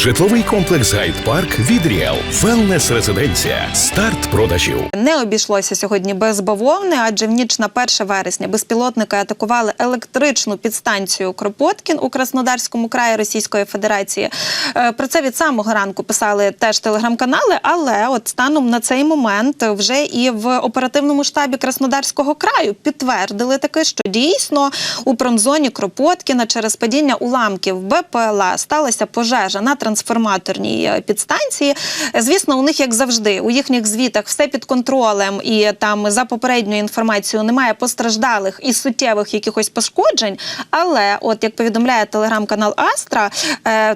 Житловий комплекс Гайд Парк від Ріел. Велнес резиденція. Старт продажів. Не обійшлося сьогодні без бавовни, адже в ніч на 1 вересня безпілотники атакували електричну підстанцію Кропоткін у Краснодарському краї Російської Федерації. Е, Про це від самого ранку писали теж телеграм-канали. Але от станом на цей момент вже і в оперативному штабі Краснодарського краю підтвердили таки, що дійсно у промзоні Кропоткіна через падіння уламків БПЛА сталася пожежа на трансформаторній е, підстанції. Е, Звісно, у них як завжди, у їхніх звітах все під контролем, і там за попередньою інформацією немає постраждалих і суттєвих якихось пошкоджень. Але, от як повідомляє телеграм-канал Астра,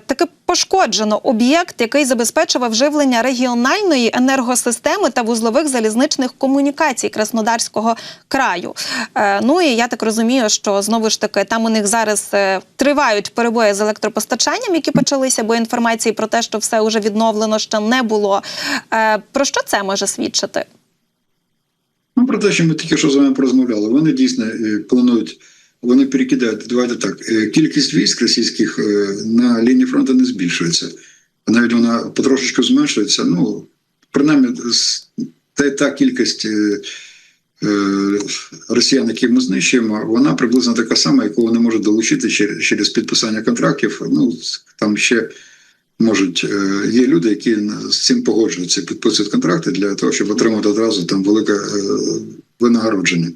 таке таки пошкоджено об'єкт, який забезпечував живлення регіональної енергосистеми та вузлових залізничних комунікацій Краснодарського краю. Е, ну і я так розумію, що знову ж таки там у них зараз е, тривають перебої з електропостачанням, які почалися, бо інформації про те, що все вже відновлено, ще не було. Е, про що це може свідчити? Ну, про те, що ми тільки що з вами порозмовляли, вони дійсно планують, вони перекидають, давайте так, е, кількість військ російських е, на лінії фронту не збільшується. А навіть вона потрошечку зменшується. Ну, принаймні, та, та кількість е, росіян, які ми знищуємо, вона приблизно така сама, яку вони можуть долучити через, підписання контрактів. Ну, там ще можуть є люди, які з цим погоджуються, підписують контракти для того, щоб отримати одразу там велике винагородження.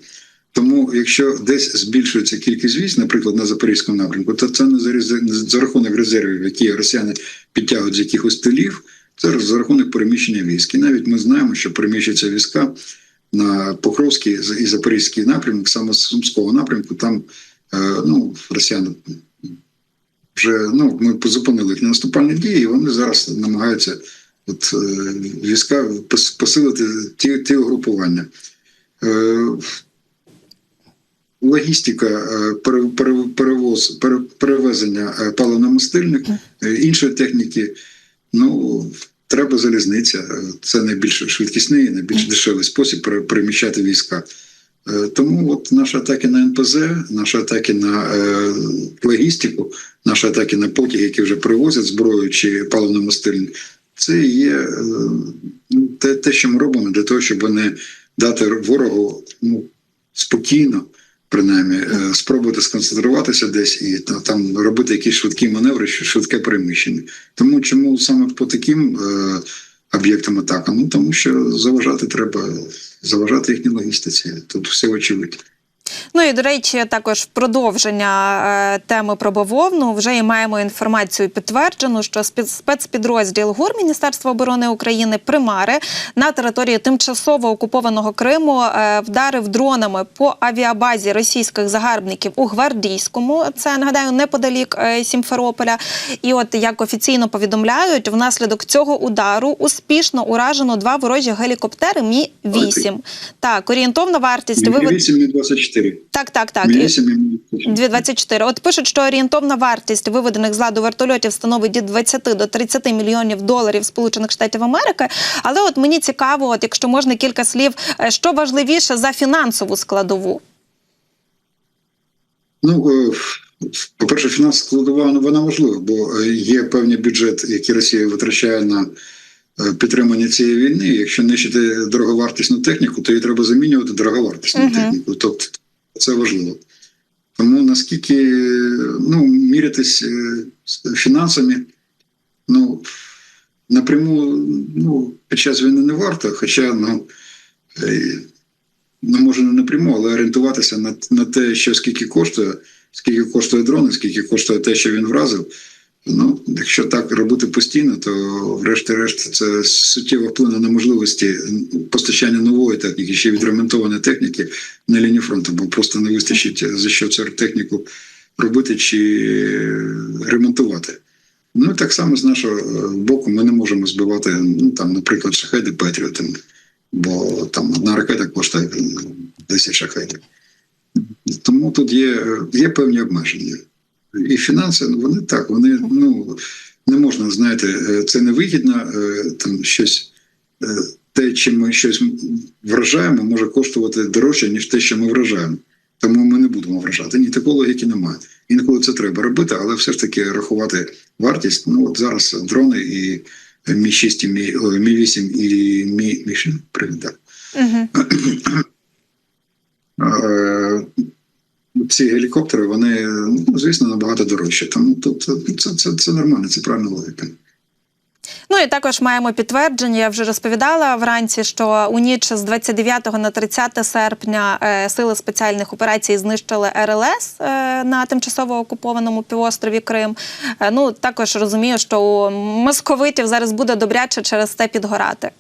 Тому, якщо десь збільшується кількість військ, наприклад, на запорізькому напрямку, то це не за, рахунок резервів, які росіяни підтягують з якихось тилів, це за рахунок переміщення військ. І навіть ми знаємо, що переміщуються війська на Покровський і Запорізький напрямок, саме з Сумського напрямку, там е, ну, росіяни вже ну, ми зупинили їхні наступальні дії, і вони зараз намагаються от, е, війська посилити ті, ті угрупування. Логістика е, пере- пере- перевоз, перевезення е, е, іншої техніки. Ну, треба залізниця. Це найбільш швидкісний, найбільш дешевий спосіб пере- переміщати війська. Тому от наші атаки на НПЗ, наші атаки на е, логістику, наші атаки на потяги, які вже привозять зброю чи паливно-мастильні, це є е, ну, те, те, що ми робимо для того, щоб не дати ворогу ну, спокійно, принаймні, е, спробувати сконцентруватися десь і та- там робити якісь швидкі маневри, що швидке переміщення. Тому чому саме по таким е, об'єктам атака? Ну тому що заважати треба, заважати їхній логістиці. Тут все очевидно. Ну і до речі, також продовження е, теми про бавовну вже і маємо інформацію підтверджену, що спец- спецпідрозділ ГУР Міністерства оборони України Примари на території тимчасово окупованого Криму е, вдарив дронами по авіабазі російських загарбників у Гвардійському. Це нагадаю неподалік е, Сімферополя. І от як офіційно повідомляють, внаслідок цього удару успішно уражено два ворожі гелікоптери Мі 8 Так, орієнтовна вартість вивед... 8 і 24. Так, так, так. І- 8 і 24. 2,24. От пишуть, що орієнтовна вартість виведених з ладу вертольотів становить від 20 до 30 мільйонів доларів Сполучених Штатів Америки. Але от мені цікаво, от якщо можна кілька слів, е, що важливіше за фінансову складову. Ну, е, по-перше, фінансова складова ну, вона важлива, бо е, є певний бюджет, який Росія витрачає на підтримання цієї війни. Якщо нищити дороговартісну техніку, то її треба замінювати дороговартісну Мгм. техніку. Тобто це важливо. Тому наскільки ну, мірятись е, фінансами, ну, напряму ну, під час війни не варто, хоча ну, е, ну, може не напряму, але орієнтуватися на, на те, що скільки коштує, скільки коштує дрон, скільки коштує те, що він вразив. Ну, якщо так робити постійно, то врешті-решт це суттєво вплине на можливості постачання нової техніки, ще відремонтованої техніки на лінії фронту, бо просто не вистачить за що цю техніку робити чи ремонтувати. Ну так само з нашого е, боку ми не можемо збивати, ну там, наприклад, шахеди Петріотом, бо там одна ракета коштує е, 10 шахедів. Тому тут є, є певні обмеження. І фінанси, ну, вони так, вони ну не можна, знаєте, е, це невигідно, е, там щось. е, Те, чим ми щось вражаємо, може коштувати дорожче, ніж те, що ми вражаємо. Тому ми не будемо вражати. Ні, такої логіки немає. Інколи це треба робити, але все ж таки рахувати вартість. Ну от зараз дрони і Мі 6 і Мі, Мі 8 і Мі, Мі 6, так. Угу. Ці гелікоптери, вони, ну, звісно, набагато дорожчі. Тому тут це, це, це нормально, це правильна логіка. Ну і також маємо підтвердження. Я вже розповідала вранці, що у ніч з 29 на 30 серпня е, сили спеціальних операцій знищили РЛС е, на тимчасово окупованому півострові Крим. Е, ну також розумію, що у московитів зараз буде добряче через це підгорати.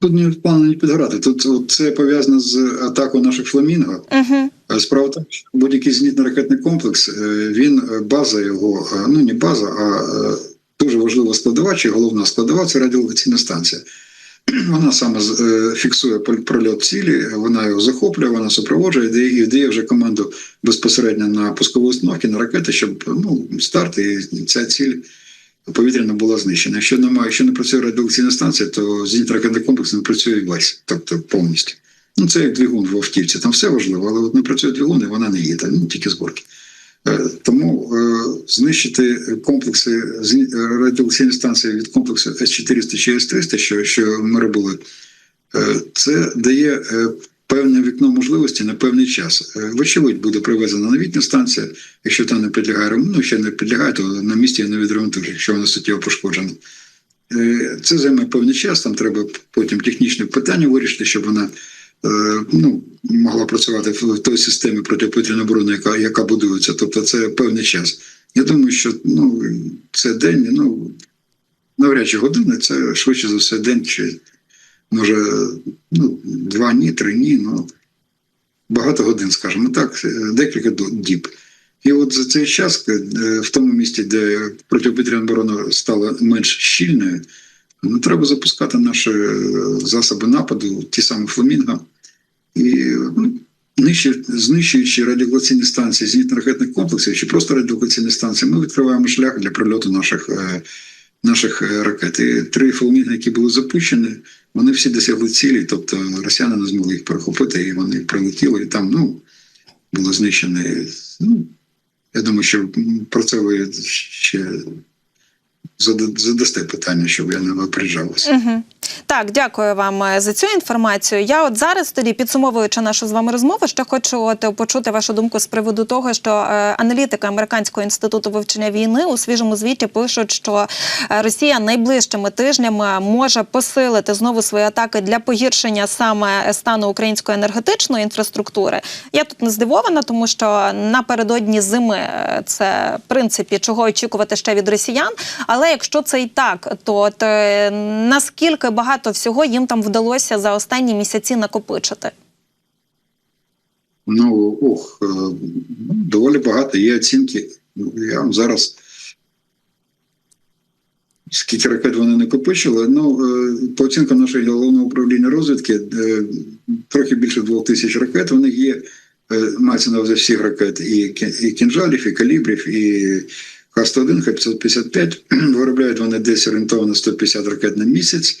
Тут не плану не підгорати. Тут це пов'язано з атакою наших фламінго. Угу. Е, Справа тому, що будь-який зенітно-ракетний комплекс, е, він е, база його, е, ну не база, а дуже важлива складова, чи головна складова це радіолокаційна станція. Вона саме фіксує прольот цілі, вона його захоплює, вона супроводжує дає- і дає вже команду безпосередньо на пускові установки, на ракети, щоб ну, старт і ця ціль повітряна була знищена. Якщо немає, якщо не працює радіолокаційна станція, то зенітно-ракетний комплекс не працює весь, тобто повністю. Ну, це як двигун в автівці, там все важливо, але от не працює двигун, і вона не їде, ну тільки зборки. Е, Тому е, знищити комплекси е, станції від комплексу С-400 чи С-300, що, що ми робили, це дає певне вікно можливості на певний час. Е, Вочевидь, буде привезена новітня станція, якщо та не підлягає ну ще не підлягає, то на місці не відремонтують, якщо вона суттєво пошкоджена. Е, Це займе певний час, там треба потім технічне питання вирішити, щоб вона е, ну, могла працювати в той системі протиповітряної оборони, яка, яка будується. Тобто це певний час. Я думаю, що ну, це день, ну, навряд чи години, це швидше за все день, чи може ну, два дні, три дні, ну багато годин, скажімо так, е, декілька діб. І от за цей час, е, в тому місці, де протиповітряна оборона стала менш щільною, ну, треба запускати наші е, засоби нападу, ті самі фламінго, і ну, знищуючи радіолокаційні станції зенітно-ракетних комплексів чи просто радіолокаційні станції, ми відкриваємо шлях для прильоту наших, наших е, ракет. І три фалміни, які були запущені, вони всі досягли цілі, тобто росіяни не змогли їх перехопити, і вони прилетіли, і там ну, було знищено. Ну, я думаю, що про це ви ще задасте питання, щоб я не випереджалася. Угу. Так, дякую вам е, за цю інформацію. Я от зараз тоді підсумовуючи нашу з вами розмову, ще хочу от почути вашу думку з приводу того, що е, аналітики американського інституту вивчення війни у свіжому звіті пишуть, що е, Росія найближчими тижнями може посилити знову свої атаки для погіршення саме стану української енергетичної інфраструктури. Я тут не здивована, тому що напередодні зими е, це в принципі чого очікувати ще від росіян. Але якщо це і так, то от, е, наскільки багато всього їм там вдалося за останні місяці накопичити? Ну, ох, е, доволі багато є оцінки. Ну, Я вам зараз. Скільки ракет вони накопичили? Ну, е, по оцінкам нашого головного управління розвідки, трохи більше двох тисяч ракет. У них є, мається на увазі всіх ракет, і кінжалів, і калібрів, і Х-101, Х-555. Виробляють вони десь орієнтовано 150 ракет на місяць.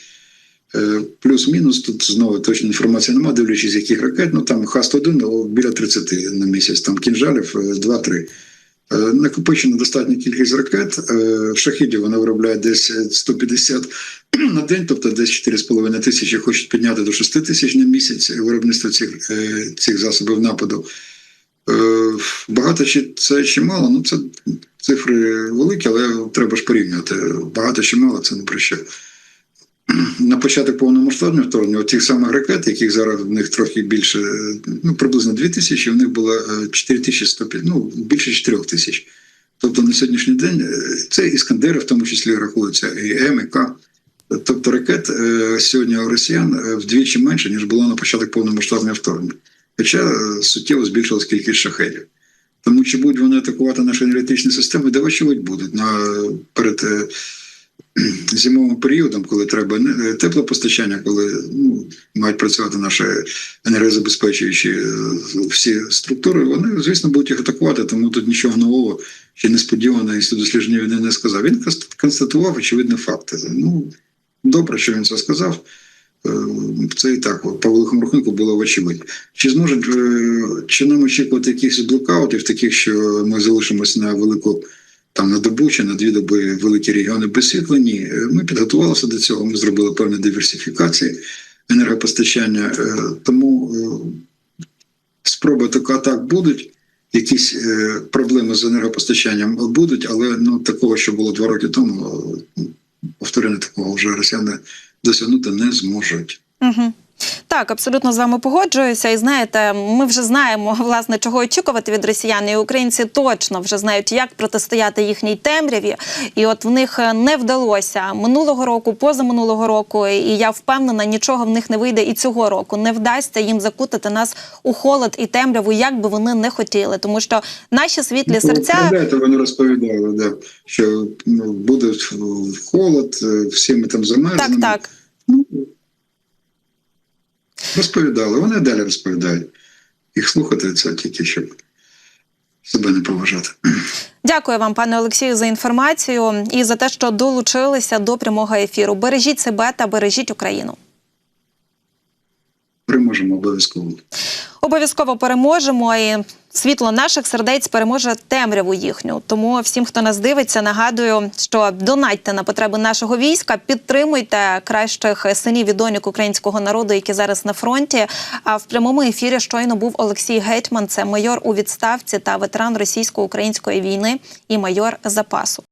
Е, Плюс-мінус, тут знову точної інформації немає, дивлячись, яких ракет. Ну там Х-101 біля 30 на місяць, там кінжалів е, 2-3. Е, Накопичена достатня кількість ракет. Е, Шахідів вони виробляють десь е, 150 на день, тобто десь 4,5 тисячі хочуть підняти до 6 тисяч на місяць виробництво цих, е, цих засобів нападу. Е, Багато чи це чи мало? Ну це цифри великі, але треба ж порівнювати. Багато чи мало це не про що на початок повномасштабного вторгнення тих самих ракет, яких зараз в них трохи більше, ну приблизно 2 тисячі, в них було е, 4105, ну більше 4 тисяч. Тобто на сьогоднішній день е, це іскандери, в тому числі рахуються, і М, і К. Тобто ракет е, сьогодні у росіян е, вдвічі менше, ніж було на початок повномасштабного вторгнення. Хоча е, суттєво збільшилась кількість шахедів. Тому чи будуть вони атакувати наші енергетичні системи, де вочевидь будуть на перед е, зимовим періодом, коли треба не- теплопостачання, коли ну, мають працювати наші енергозабезпечуючі е, всі структури, вони, звісно, будуть їх атакувати, тому тут нічого нового чи несподіваного інститут дослідження війни не сказав. Він конст- констатував очевидні факти. Ну, добре, що він це сказав. Е, це і так по великому рахунку було очевидно. Чи зможуть е, чи нам очікувати якихось блокаутів, таких, що ми залишимося на велику там на добу чи на дві доби великі регіони без світла? Ні, Е, ми підготувалися до цього. Ми зробили певні диверсифікації енергопостачання. Тому спроби така так будуть. Якісь проблеми з енергопостачанням будуть, але ну такого, що було два роки тому, повторення такого вже росіяни досягнути не зможуть. Угу. Так, абсолютно з вами погоджуюся. І знаєте, ми вже знаємо власне, чого очікувати від росіян. І українці точно вже знають, як протистояти їхній темряві. І от в них е, не вдалося минулого року, позаминулого року. І я впевнена, нічого в них не вийде і цього року. Не вдасться їм закутати нас у холод і темряву, як би вони не хотіли, тому що наші світлі серця. Пам'ятаєте, вони розповідали, да, що ну, буде холод, е, всі ми там замерзнемо. Так, так. Розповідали, вони далі розповідають. Їх слухати це тільки щоб себе не поважати. Дякую вам, пане Олексію, за інформацію і за те, що долучилися до прямого ефіру. Бережіть себе та бережіть Україну. Переможемо обов'язково. Обов'язково переможемо і світло наших сердець переможе темряву їхню. Тому всім, хто нас дивиться, нагадую, що донатьте на потреби нашого війська, підтримуйте кращих синів і доньок українського народу, які зараз на фронті. А в прямому ефірі щойно був Олексій Гетьман, це майор у відставці та ветеран російсько-української війни і майор запасу.